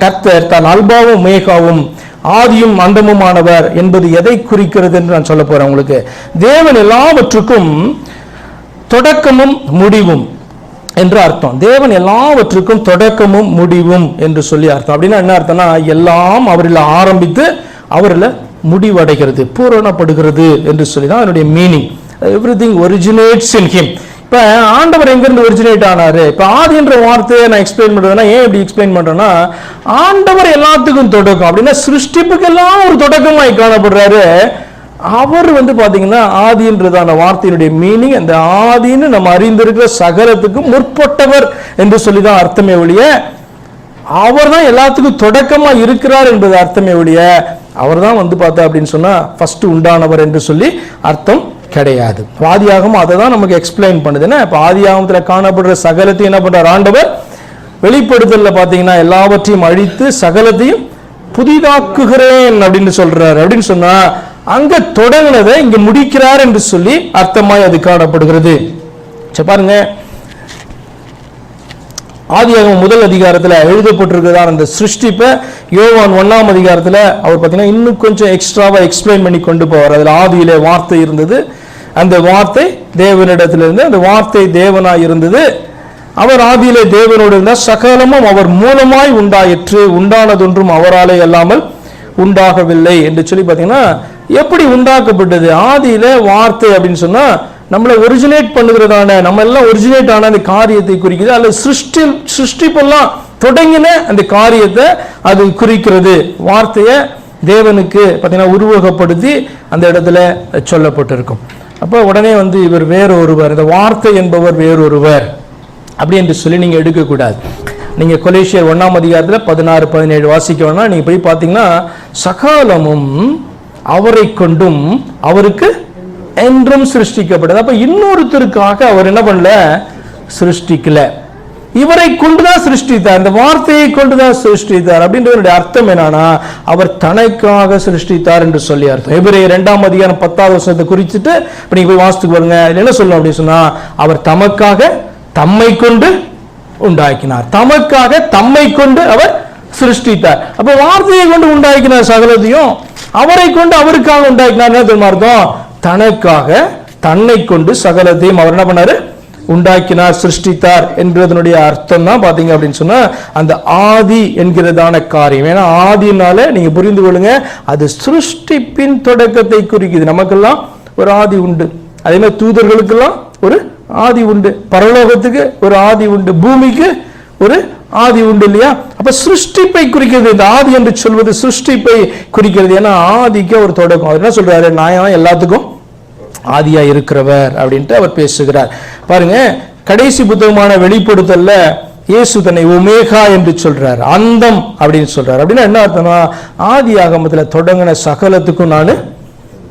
கர்த்தர் தான் அல்பாவும் மேகாவும் ஆதியும் அந்தமுமானவர் என்பது எதை குறிக்கிறது என்று நான் சொல்ல போறேன் உங்களுக்கு. தேவன் எல்லாவற்றுக்கும் தொடக்கமும் முடிவும் என்று அர்த்தம். தேவன் எல்லாவற்றுக்கும் தொடக்கமும் முடிவும் என்று சொல்லி அர்த்தம். அப்படின்னா என்ன அர்த்தம்னா எல்லாம் அவரில் ஆரம்பித்து அவரில் முடிவடைகிறது பூரணப்படுகிறது என்று சொல்லி தான் அதனுடைய meaning everything originates in him இப்போ ஆண்டவர் எங்கேருந்து ஒரிஜினேட் ஆனாரு? இப்போ ஆதின்ற வார்த்தையை நான் எக்ஸ்பிளைன் பண்ணுறதுன்னா ஏன் இப்படி எக்ஸ்பிளைன் பண்ணுறேன்னா ஆண்டவர் எல்லாத்துக்கும் தொடக்கம் அப்படின்னா சிருஷ்டிப்புக்கெல்லாம் ஒரு தொடக்கமாய் காணப்படுறாரு. அவர் வந்து பார்த்தீங்கன்னா ஆதின்றதான வார்த்தையினுடைய மீனிங் அந்த ஆதின்னு நம்ம அறிந்திருக்கிற சகலத்துக்கு முற்பட்டவர் என்று சொல்லி தான் அர்த்தமே ஒழிய அவர் தான் எல்லாத்துக்கும் தொடக்கமாக இருக்கிறார் என்பது அர்த்தமே ஒழிய அவர் தான் வந்து பார்த்தா அப்படின்னு சொன்னால் ஃபஸ்ட்டு உண்டானவர் என்று சொல்லி அர்த்தம் கிடையாது. ஆதியாகமும் அதை தான் நமக்கு எக்ஸ்பிளைன் பண்ணுது. என்ன? இப்போ ஆதியாகமத்தில் காணப்படுற சகலத்தையும் என்ன பண்றார்? ஆண்டவர் வெளிப்படுத்தலில் பார்த்தீங்கன்னா எல்லாவற்றையும் அழித்து சகலத்தையும் புதிதாக்குகிறேன் அப்படின்னு சொல்றாரு. அப்படின்னு சொன்னா அங்க தொடங்கினதை இங்க முடிக்கிறார் என்று சொல்லி அர்த்தமாய் அது காணப்படுகிறது. சரி பாருங்க ஆதியாகமம் முதல் அதிகாரத்தில் எழுதப்பட்டிருக்கிறதான அந்த சிருஷ்டிப்பை யோவான் ஒன்றாம் அதிகாரத்தில் அவர் பார்த்தீங்கன்னா இன்னும் கொஞ்சம் எக்ஸ்ட்ராவாக எக்ஸ்பிளைன் பண்ணி கொண்டு போவார். அதில் ஆதியிலே வார்த்தை இருந்தது. அந்த வார்த்தை தேவனிடத்திலிருந்து அந்த வார்த்தை தேவனாய் இருந்தது. அவர் ஆதியிலே தேவனோடு இருந்தால் சகலமும் அவர் மூலமாய் உண்டாயிற்று. உண்டானதொன்றும் அவராலே அல்லாமல் உண்டாகவில்லை என்று சொல்லி பார்த்தீங்கன்னா எப்படி உண்டாக்கப்பட்டது? ஆதியில வார்த்தை அப்படின்னு சொன்னால் நம்மளை ஒரிஜினேட் பண்ணுகிறதான நம்ம எல்லாம் ஒரிஜினேட் ஆன அந்த காரியத்தை குறிக்குது. அல்லது சிருஷ்டி சிருஷ்டிப்பெல்லாம் தொடங்கின அந்த காரியத்தை அது குறிக்கிறது. வார்த்தையை தேவனுக்கு பார்த்தீங்கன்னா உருவகப்படுத்தி அந்த இடத்துல சொல்லப்பட்டிருக்கும். அப்போ உடனே வந்து இவர் வேறொருவர் இந்த வார்த்தை என்பவர் வேறொருவர் அப்படி என்று சொல்லி நீங்கள் எடுக்கக்கூடாது. நீங்கள் கொலேஷியர் ஒன்றாம் அதிகாரத்தில் பதினாறு பதினேழு வாசிக்க வேணால் நீங்கள் போய் பார்த்தீங்கன்னா சகாலமும் அவரை கொண்டும் அவருக்கு என்றும் சிருஷ்டிக்கப்பட்டது அப்ப இன்னொருத்தருக்காக அவர் என்ன பண்ணல? சிருஷ்டிக்கல. இவரை கொண்டுதான் சிருஷ்டித்தார். இந்த வார்த்தையை கொண்டுதான் சிருஷ்டித்தார் அப்படின்றதனுடைய அர்த்தம் என்னன்னா அவர் தனக்காக சிருஷ்டித்தார் என்று சொல்லி அர்த்தம். எபிரே இரண்டாம் அதிகாரம் பத்தாவது வருஷத்தை குறிச்சிட்டு இப்ப நீங்க போய் வாசித்துக்கு பாருங்க. என்ன சொல்லணும் அப்படின்னு சொன்னா அவர் தமக்காக தம்மை கொண்டு உண்டாக்கினார். தமக்காக தம்மை கொண்டு அவர் சிருஷ்டித்தார். அப்ப வார்த்தையை கொண்டு உண்டாக்கினார் சகலத்தையும் அவரை கொண்டு அவருக்காக உண்டாக்கினார் என்ன தெரியுமா அர்த்தம்? தனக்காக தன்னை கொண்டு சகலத்தையும் அவர் என்ன பண்ணாரு? உண்டாக்கினார் சிருஷ்டித்தார் என்பதனுடைய அர்த்தம் தான் பாத்தீங்க அப்படின்னு சொன்னா அந்த ஆதி என்கிறதான காரியம். ஏன்னா ஆதினால நீங்க புரிந்து கொள்ளுங்க அது சிருஷ்டிப்பின் தொடக்கத்தை குறிக்குது. நமக்கெல்லாம் ஒரு ஆதி உண்டு. அதே மாதிரி தூதர்களுக்கெல்லாம் ஒரு ஆதி உண்டு. பரலோகத்துக்கு ஒரு ஆதி உண்டு. பூமிக்கு ஒரு ஆதி உண்டு இல்லையா? அப்ப சிருஷ்டிப்பை குறிக்கிறது இந்த ஆதி என்று சொல்வது சிருஷ்டிப்பை குறிக்கிறது. ஏன்னா ஆதிக்கு ஒரு தொடக்கம். அவர் என்ன சொல்றாரு? நான் எல்லாத்துக்கும் ஆதியா இருக்கிறவர் அப்படின்ட்டு அவர் பேசுகிறார். பாருங்க கடைசி புத்தகமான வெளிப்படுத்தல்ல இயேசு தன்னை ஒமேகா என்று சொல்றார். அந்தம் அப்படின்னு சொல்றார். அப்படின்னா என்ன அர்த்தம்னா ஆதி ஆகமத்தில் தொடங்கின சகலத்துக்கும் நான்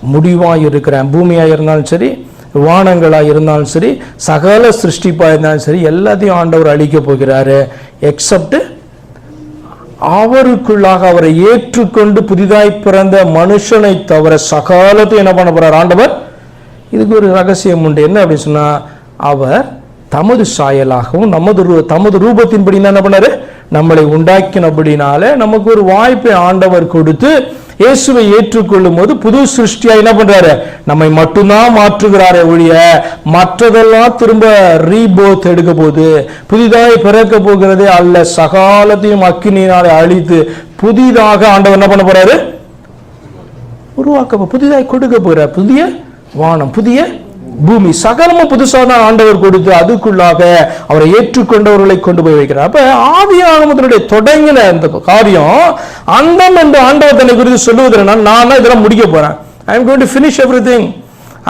முடிவாக இருக்கிறேன் பூமியாக இருந்தாலும் சரி வானங்களா இருந்தாலும் சரி சகல சிருஷ்டிப்பா இருந்தாலும் சரி எல்லாத்தையும் ஆண்டவர் அழிக்க போகிறாரு. எக்ஸப்ட் அவருக்குள்ளாக அவரை ஏற்றுக்கொண்டு புதிதாய் பிறந்த மனுஷனை தவிர சகாலத்தையும் என்ன பண்ண போறார் ஆண்டவர்? இதுக்கு ஒரு ரகசியம் உண்டு. என்ன அப்படின்னு சொன்னா அவர் தமது சாயலாகவும் நமது ரூ தமது ரூபத்தின்படி என்ன பண்ணாரு? நம்மளை உண்டாக்கினபடினால நமக்கு ஒரு வாய்ப்பை ஆண்டவர் கொடுத்து இயேசுவை ஏற்றுக்கொள்ளும் போது புது சிருஷ்டியா என்ன பண்றாரு? நம்மை மட்டும்தான் மாற்றுகிறாரே ஒழிய மற்றதெல்லாம் திரும்ப ரீபோத் எடுக்க போகுது. புதிதாய் பிறக்க போகிறதே அல்ல. சகாலத்தையும் அக்கினியினாலே அழித்து புதிதாக ஆண்டவர் என்ன பண்ண போறாரு? உருவாக்க புதிதாய் கொடுக்க போற புதிய வானம் புதிய பூமி சகலமும் புதுசாக தான் ஆண்டவர் கொடுத்து அதுக்குள்ளாக அவரை ஏற்றுக்கொண்டவர்களை கொண்டு போய் வைக்கிறார். அப்ப ஆதி தொடங்கின அந்த காரியம் அந்தம் என்று ஆண்டவர் தன்னை குறித்து சொல்லுவது நான் தான் இதெல்லாம் முடிக்க போறேன். I am going to finish everything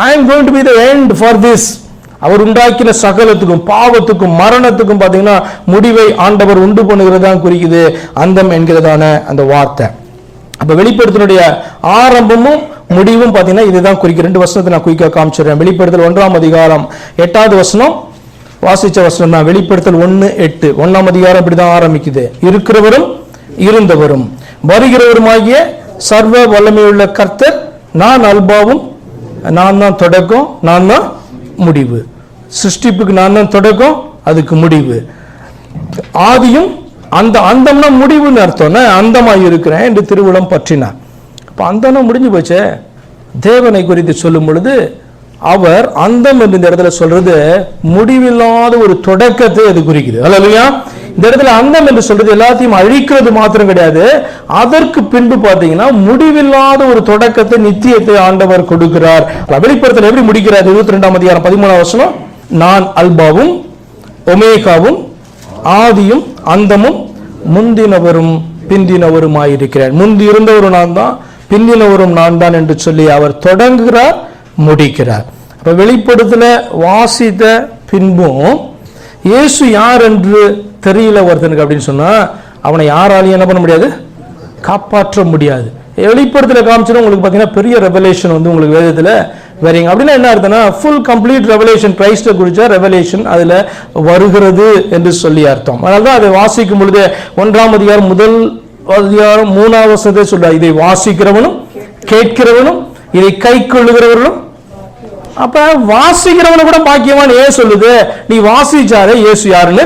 I am going to be the end for this அவர் உண்டாக்கின சகலத்துக்கும் பாவத்துக்கும் மரணத்துக்கும் பார்த்தீங்கன்னா முடிவை ஆண்டவர் உண்டு பண்ணுகிறதான் குறிக்குது. அந்தம் என்கிறதான அந்த வார்த்தை. அப்போ வெளிப்படுத்தினுடைய ஆரம்பமும் முடிவும் பார்த்தீங்கன்னா இதுதான் குறிக்க. ரெண்டு வசனத்தை நான் குயிக்காக காமிச்சிடுறேன். வெளிப்படுத்தல் ஒன்றாம் அதிகாரம் எட்டாவது வசனம் வாசிச்ச வசனம் தான். வெளிப்படுத்தல் ஒன்று எட்டு. ஒன்றாம் அதிகாரம் இப்படிதான் ஆரம்பிக்குது. இருக்கிறவரும் இருந்தவரும். வருகிறவருமாகிய சர்வ வல்லமையுள்ள கர்த்தர் நான் அல்பாவும் நான் தான் தொடக்கம் நான் தான் முடிவு. சிருஷ்டிப்புக்கு நான் தான் தொடக்கம் அதுக்கு முடிவு. ஆதியும் அந்த அந்தம்னா முடிவுன்னு அர்த்தம்னா அந்தமாக இருக்கிறேன் என்று திருவிழம் பற்றினான் இப்போ அந்தனம் முடிஞ்சு போச்சே. தேவனை குறித்து சொல்லும் பொழுது அவர் அந்தம் என்று இந்த இடத்துல சொல்றது முடிவில்லாத ஒரு தொடக்கத்தை அது குறிக்குது. அல்லையா? இந்த இடத்துல அந்தம் என்று சொல்றது எல்லாத்தையும் அழிக்கிறது மாத்திரம் கிடையாது. அதற்கு பின்பு பார்த்தீங்கன்னா முடிவில்லாத ஒரு தொடக்கத்தை நித்தியத்தை ஆண்டவர் கொடுக்கிறார். வெளிப்படத்தில் எப்படி முடிக்கிறார்? இருபத்தி ரெண்டாம் அதிகாரம் பதிமூணாம் வருஷம் நான் அல்பாவும் ஒமேகாவும் ஆதியும் அந்தமும் முந்தினவரும் பிந்தினவருமாயிருக்கிறேன் முந்தி இருந்தவரும் நான் தான் பிந்தினவரும் நான் தான் என்று சொல்லி அவர் தொடங்குகிறார் முடிக்கிறார். அப்ப வெளிப்படுத்தல வாசித்த பின்பும் இயேசு யார் என்று தெரியல ஒருத்தனுக்கு அப்படின்னு சொன்னா அவனை யாராலையும் என்ன பண்ண முடியாது? காப்பாற்ற முடியாது. வெளிப்படுத்தல காமிச்சோன்னா உங்களுக்கு பார்த்தீங்கன்னா பெரிய ரெவலேஷன் வந்து உங்களுக்கு வேதத்தில் வரீங்க. அப்படின்னா என்ன அர்த்தம்னா ஃபுல் கம்ப்ளீட் ரெவலேஷன் கிரைஸ்ட குறிச்ச ரெவலேஷன் அதில் வருகிறது என்று சொல்லி அர்த்தம். அதனால தான் அதை வாசிக்கும் பொழுது ஒன்றாம் அதிகாரம் முதல் அதிகாரம் மூணாவது வசனத்தை சொல்றார். இதை வாசிக்கிறவனும் கேட்கிறவனும் இதை கை கொள்ளுகிறவர்களும். அப்ப வாசிக்கிறவனை கூட பாக்கியவான் ஏன் சொல்லுது? நீ வாசிச்சாரே இயேசு யாருன்னு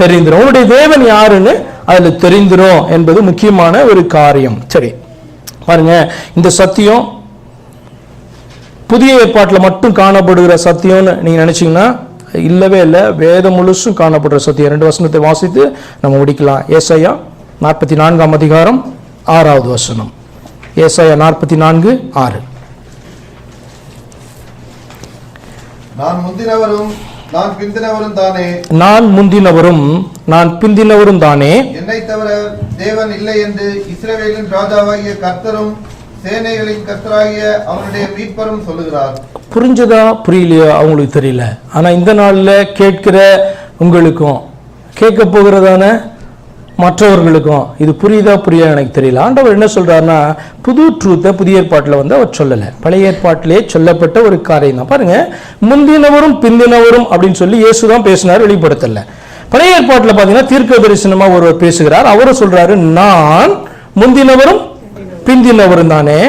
தெரிந்துடும் உன்னுடைய தேவன் யாருன்னு அதுல தெரிந்துடும் என்பது முக்கியமான ஒரு காரியம். சரி பாருங்க இந்த சத்தியம் புதிய ஏற்பாட்டில் மட்டும் காணப்படுகிற சத்தியம்னு நீங்க நினைச்சீங்கன்னா இல்லவே இல்லை வேதம் முழுசும் காணப்படுற சத்தியம். ரெண்டு வசனத்தை வாசித்து நம்ம முடிக்கலாம். ஏசையா நாற்பத்தி நான்காம் அதிகாரம் ஆறாவது வசனம். ஏசாயா நாற்பத்தி நான்கு ஆறு. நான் முந்தினவரும் நான் பிந்தினவரும் தானே? நான் முந்தினவரும் நான் பிந்தினவரும் தானே? என்னை தவிர தேவன் இல்லை என்று இஸ்ரவேலின் ராஜாவாகிய கர்த்தரும் சேனைகளின் கர்த்தராகிய அவனுடைய மீட்பரும் சொல்லுகிறார். புரிஞ்சதா? புரியலையோ? அவங்களுக்கு தெரியல. ஆனா இந்த நாள்ல கேட்கிற உங்களுக்கும் கேட்க போகிறதான? மற்றவர்களுக்கும் இது புரியுதா புரியா எனக்கு தெரியல. ஆண்டவர் என்ன சொல்றாருன்னா புது ட்ரூத்தை புதிய ஏற்பாட்டில் வந்து அவர் சொல்லலை. பழைய ஏற்பாட்டிலே சொல்லப்பட்ட ஒரு காரியம் தான். பாருங்க முந்தினவரும் பிந்தினவரும் அப்படின்னு சொல்லி இயேசு தான் பேசினார் வெளிப்படுத்தல. பழைய ஏற்பாட்டில் பார்த்தீங்கன்னா தீர்க்க தரிசனமா ஒருவர் பேசுகிறார். அவரும் சொல்றாரு நான் முந்தினவரும் பிந்தினவரும் தானே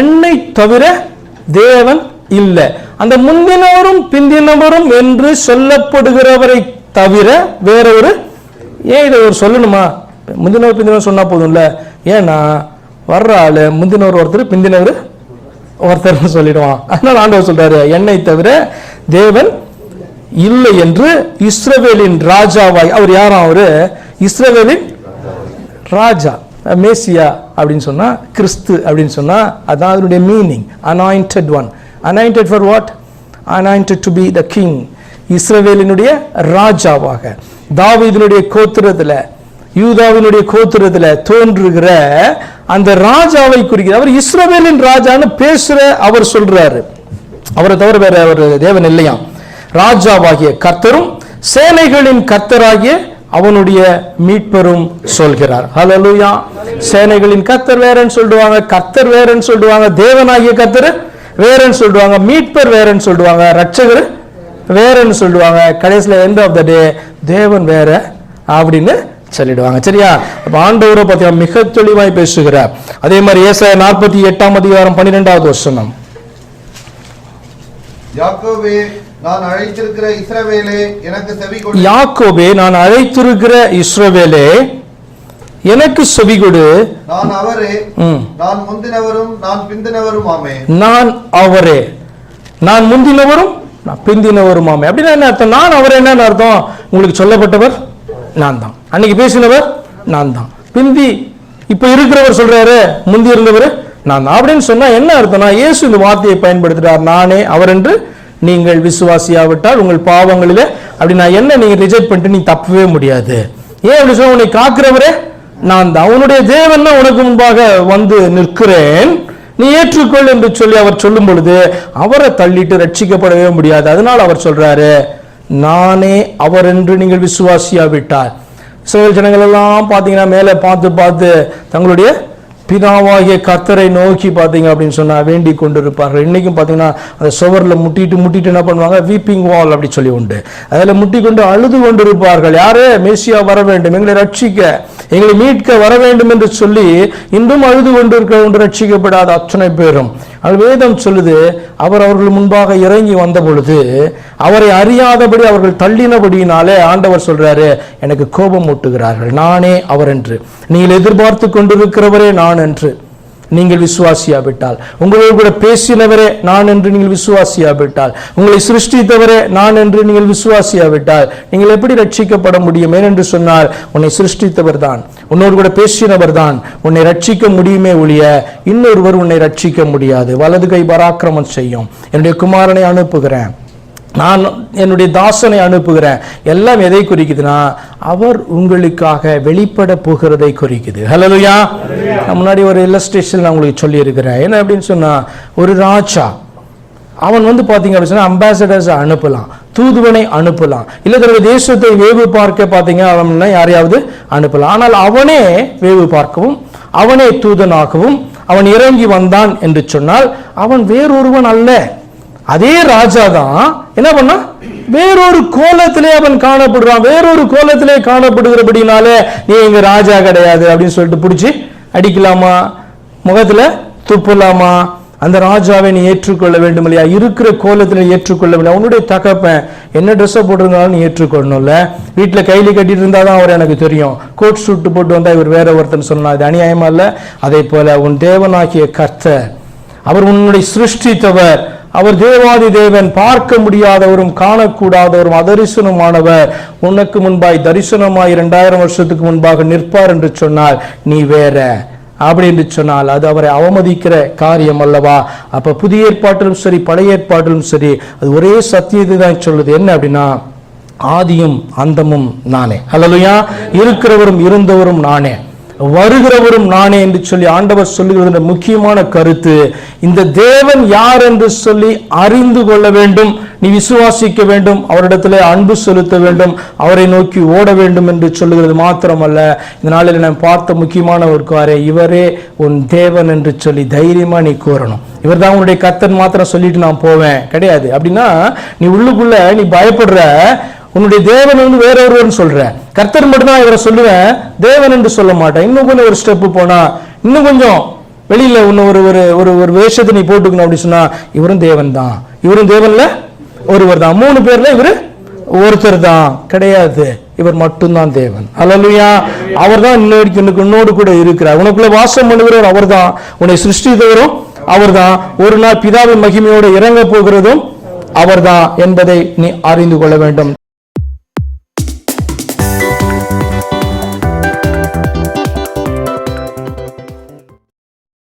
என்னை தவிர தேவன் இல்லை. அந்த முந்தினவரும் பிந்தினவரும் என்று சொல்லப்படுகிறவரை தவிர வேற ஒரு ஏன் இதை ஒரு சொல்லணுமா? முந்தினவர் பிந்தினவர் சொன்னால் போதும்ல. ஏன்னா வர்ற ஆள் முந்தினவர் ஒருத்தர் பிந்தினவர் ஒருத்தர்னு சொல்லிடுவான். அதனால் ஆண்டவர் சொல்கிறாரு என்னை தவிர தேவன் இல்லை என்று இஸ்ரவேலின் ராஜாவாய். அவர் யாரும் அவரு? இஸ்ரவேலின் ராஜா மேசியா அப்படின்னு சொன்னால் கிறிஸ்து அப்படின்னு சொன்னால் அதான் அதனுடைய meaning anointed one anointed for what anointed to be the king இஸ்ரவேலினுடைய ராஜாவாக தாவீதினுடைய கோத்திரத்தில் யூதாவினுடைய கோத்திரத்தில் தோன்றுகிற அந்த ராஜாவை குறிக்கிறார் அவர் இஸ்ரவேலின் ராஜான்னு பேசுற அவர் சொல்றாரு. அவரை தவிர வேற ஒரு தேவன் இல்லையாம் ராஜாவாகிய கர்த்தரும் சேனைகளின் கர்த்தராகிய அவனுடைய மீட்பரும் சொல்கிறார். ஹலலூயா சேனைகளின் கர்த்தர் வேறன்னு சொல்லுவாங்க கர்த்தர் வேறன்னு சொல்லுவாங்க தேவனாகிய கர்த்தர் வேறன்னு சொல்லுவாங்க மீட்பர் வேறன்னு சொல்லுவாங்க ரட்சகர் வேறன்னு சொல்லுவாங்க. கடைசியில் எண்ட் ஆஃப் த டே தேவன் வேற அப்படின்னு சொல்லிடுவாங்க. சரியா? அப்ப ஆண்டவரை பத்தி மிக தெளிவாய் பேசுகிறார். அதே மாதிரி ஏசாயா நாற்பத்தி எட்டாம் அதிகாரம் பன்னிரெண்டாவது வசனம். யாக்கோவே நான் அழைத்திருக்கிற இஸ்ரவேலே எனக்கு செவி கொடு. யாக்கோபே நான் அழைத்திருக்கிற இஸ்ரவேலே எனக்கு செவி கொடு. நான் அவரே. நான் முந்தினவரும் நான் பிந்தினவரும் ஆமே நான் அவரே. நான் முந்தினவரும் நான் பிந்தினவருமாமே அப்படின்னா என்ன அர்த்தம்? நான் அவர் என்னன்னு அர்த்தம்? உங்களுக்கு சொல்லப்பட்டவர் நான் தான். அன்னைக்கு பேசினவர் நான் தான். பிந்தி இப்போ இருக்கிறவர் சொல்றாரு முந்தி இருந்தவர் நான் தான். அப்படின்னு சொன்னா என்ன அர்த்தம்னா இயேசு இந்த வார்த்தையை பயன்படுத்துறார் நானே அவர் என்று நீங்கள் விசுவாசியாவிட்டால் உங்கள் பாவங்களிலே. அப்படி நான் என்ன நீங்க ரிஜெக்ட் பண்ணிட்டு நீ தப்பவே முடியாது. ஏன் அப்படி சொன்ன உன்னை காக்குறவரே நான் தான். அவனுடைய தேவன் உனக்கு முன்பாக வந்து நிற்கிறேன். நீ ஏற்றுக்கொள் என்று சொல்லி அவர் சொல்லும் பொழுது அவரை தள்ளிட்டு ரட்சிக்கப்படவே முடியாது. அதனால் அவர் சொல்றாரு நானே அவர் என்று நீங்கள் விசுவாசியாவிட்டார் சில ஜனங்கள் எல்லாம் பார்த்தீங்கன்னா மேலே பார்த்து பார்த்து தங்களுடைய பிதாவாகிய கர்த்தரை நோக்கி பார்த்தீங்க அப்படின்னு சொன்னால் வேண்டி கொண்டு இருப்பார்கள் இன்றைக்கும் பார்த்தீங்கன்னா அந்த சுவரில் முட்டிட்டு முட்டிட்டு என்ன பண்ணுவாங்க? வீப்பிங் வால் அப்படி சொல்லி உண்டு. அதில் முட்டி கொண்டு அழுது கொண்டு இருப்பார்கள் யாரே? மேசியா வர வேண்டும். எங்களை ரட்சிக்க எங்களை மீட்க வர வேண்டும் என்று சொல்லி இன்றும் அழுது கொண்டு இருக்க ஒன்று ரட்சிக்கப்படாத அத்தனை பேரும். ஆனால் வேதம் சொல்லுது அவர் அவர்கள் முன்பாக இறங்கி வந்த பொழுது அவரை அறியாதபடி அவர்கள் தள்ளினபடியினாலே ஆண்டவர் சொல்றாரு எனக்கு கோபம் ஊட்டுகிறார்கள் நானே அவர் என்று நீங்கள் எதிர்பார்த்து கொண்டிருக்கிறவரே நான் என்று நீங்கள் விசுவாசியாவிட்டால். உங்களோடு கூட பேசினவரே நான் என்று நீங்கள் விசுவாசியாவிட்டால். உங்களை சிருஷ்டித்தவரே நான் என்று நீங்கள் விசுவாசியாவிட்டால். நீங்கள் எப்படி ரட்சிக்கப்பட முடியும்? ஏனென்று சொன்னால் உன்னை சிருஷ்டித்தவர் தான். உன்னோடு கூட பேசினவர் தான் உன்னை ரட்சிக்க முடியுமே ஒழிய இன்னொருவர் உன்னை ரட்சிக்க முடியாது. வலது கை பராக்கிரமம் செய்யும். என்னுடைய குமாரனை அனுப்புகிறேன். நான் என்னுடைய தாசனை அனுப்புகிறேன். எல்லாம் எதை குறிக்குதுன்னா அவர் உங்களுக்காக வெளிப்பட போகிறதை குறிக்குது. ஹலோயா நான் முன்னாடி ஒரு இல்லஸ்ட்ரேஷன் நான் உங்களுக்கு சொல்லியிருக்கிறேன். என்ன அப்படின்னு சொன்னா ஒரு ராஜா அவன் வந்து பார்த்தீங்க அப்படின்னு சொன்னா அம்பாசடர்ஸ் அனுப்பலாம். தூதுவனை அனுப்பலாம். இல்லை தன்னுடைய தேசத்தை வேவு பார்க்க பார்த்தீங்க அவன்னா யாரையாவது அனுப்பலாம். ஆனால் அவனே வேவு பார்க்கவும் அவனே தூதனாகவும் அவன் இறங்கி வந்தான் என்று சொன்னால் அவன் வேறொருவன் அல்ல. அதே ராஜா தான் என்ன பண்ணா? வேறொரு கோலத்திலே அவன் காணப்படுறான். வேறொரு கோலத்திலே காணப்படுகிறபடினாலே நீ எங்க ராஜா கிடையாது அப்படின்னு சொல்லிட்டு பிடிச்சி அடிக்கலாமா? முகத்துல துப்பலாமா? அந்த ராஜாவை நீ ஏற்றுக்கொள்ள வேண்டும் இல்லையா? இருக்கிற கோலத்தில் ஏற்றுக்கொள்ள வேண்டும். அவனுடைய தகப்பன் என்ன ட்ரெஸ்ஸை போட்டிருந்தாலும் நீ ஏற்றுக்கொள்ளணும்ல. வீட்டில் கையில் கட்டிட்டு இருந்தால் தான் அவர் எனக்கு தெரியும். கோட் சூட்டு போட்டு வந்தால் இவர் வேற ஒருத்தன் சொல்லலாம் அது அநியாயமா இல்லை? அதே போல உன் தேவனாகிய கர்த்தர் அவர் உன்னுடைய சிருஷ்டித்தவர் அவர் தேவாதி தேவன் பார்க்க முடியாதவரும் காணக்கூடாதவரும் அதரிசனமானவர் உனக்கு முன்பாய் தரிசனமாய் இரண்டாயிரம் வருஷத்துக்கு முன்பாக நிற்பார் என்று சொன்னால் நீ வேற. அப்படி என்று சொன்னால் அது அவரை அவமதிக்கிற காரியம் அல்லவா? அப்ப புதிய ஏற்பாட்டிலும் சரி பழைய ஏற்பாட்டிலும் சரி அது ஒரே சத்தியத்தை தான் சொல்லுது. என்ன அப்படின்னா ஆதியும் அந்தமும் நானே. அல்லலுயா. இருக்கிறவரும் இருந்தவரும் நானே. வருகிறவரும் நானே என்று சொல்லி ஆண்டவர் சொல்லுகிறது முக்கியமான கருத்து. இந்த தேவன் யார் என்று சொல்லி அறிந்து கொள்ள வேண்டும். நீ விசுவாசிக்க வேண்டும். அவரிடத்திலே அன்பு செலுத்த வேண்டும். அவரை நோக்கி ஓட வேண்டும் என்று சொல்லுகிறது மாத்திரமல்ல. இந்த நாளில் நான் பார்த்த முக்கியமான ஒரு காரை இவரே உன் தேவன் என்று சொல்லி தைரியமா நீ கூறணும். இவர் தான் உன்னுடைய கத்தன் மாத்திரம் சொல்லிட்டு நான் போவேன். கிடையாது. அப்படின்னா நீ உள்ளுக்குள்ள நீ பயப்படுற உன்னுடைய தேவன் வந்து வேற ஒருவர்னு சொல்றேன். கர்த்தர் மட்டும்தான் இவரை சொல்லுவேன். தேவன் என்று சொல்ல மாட்டேன். இன்னும் கொஞ்சம் ஒரு ஸ்டெப்பு போனா இன்னும் கொஞ்சம் வெளியில இன்னும் ஒரு ஒரு ஒரு ஒரு வேஷத்தை நீ போட்டுக்கணும் அப்படின்னு சொன்னா இவரும் தேவன் தான் இவரும் தேவன்ல ஒருவர் தான் மூணு பேர்ல இவரு ஒருத்தர் தான் கிடையாது. இவர் மட்டும்தான் தேவன். அல்லலுயா அவர் தான் இன்னொரு உன்னோடு கூட இருக்கிறார். உனக்குள்ள வாசம் பண்ணுகிறவர் அவர்தான். உன்னை சிருஷ்டித்தவரும் அவர்தான். ஒரு நாள் பிதாவின் மகிமையோடு இறங்க போகிறதும் அவர்தான் என்பதை நீ அறிந்து கொள்ள வேண்டும்.